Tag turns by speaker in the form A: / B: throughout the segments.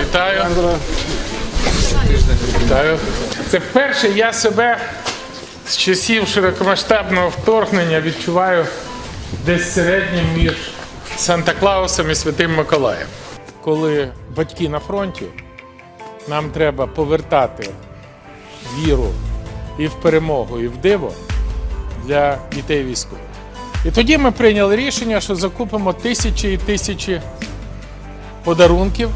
A: Вітаю. Вітаю. Це вперше я себе з часів широкомасштабного вторгнення відчуваю десь середнім між Санта-Клаусом і Святим Миколаєм. Коли батьки на фронті, нам треба повертати віру і в перемогу, і в диво для дітей військових. І тоді ми прийняли рішення, що закупимо тисячі і тисячі подарунків.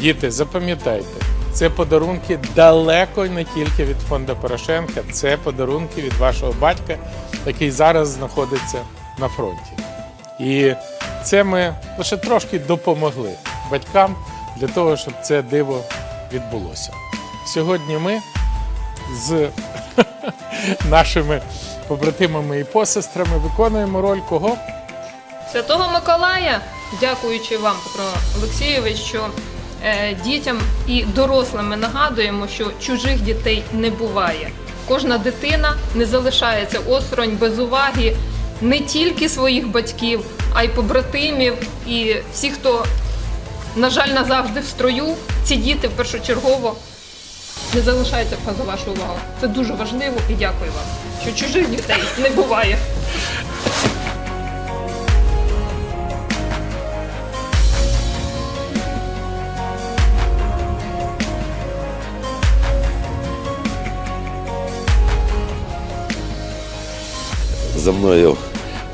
A: Діти, запам'ятайте, це подарунки далеко не тільки від фонду Порошенка, це подарунки від вашого батька, який зараз знаходиться на фронті. І це ми лише трошки допомогли батькам для того, щоб це диво відбулося. Сьогодні ми з нашими побратимами і посестрами виконуємо роль кого?
B: Святого Миколая, дякуючи вам, Петро Олексійович, що дітям і дорослим ми нагадуємо, що чужих дітей не буває. Кожна дитина не залишається осторонь без уваги не тільки своїх батьків, а й побратимів і всіх, хто, на жаль, назавжди в строю. Ці діти першочергово не залишаються поза вашу увагу. Це дуже важливо і дякую вам, що чужих дітей не буває.
C: За мною,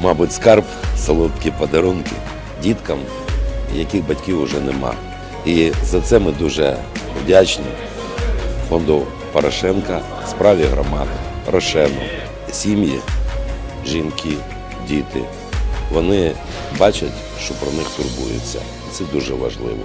C: мабуть, скарб, солодкі подарунки діткам, яких батьків вже нема. І за це ми дуже вдячні фонду Порошенка, справі громади, Рошену, сім'ї, жінки, діти. Вони бачать, що про них турбуються. Це дуже важливо.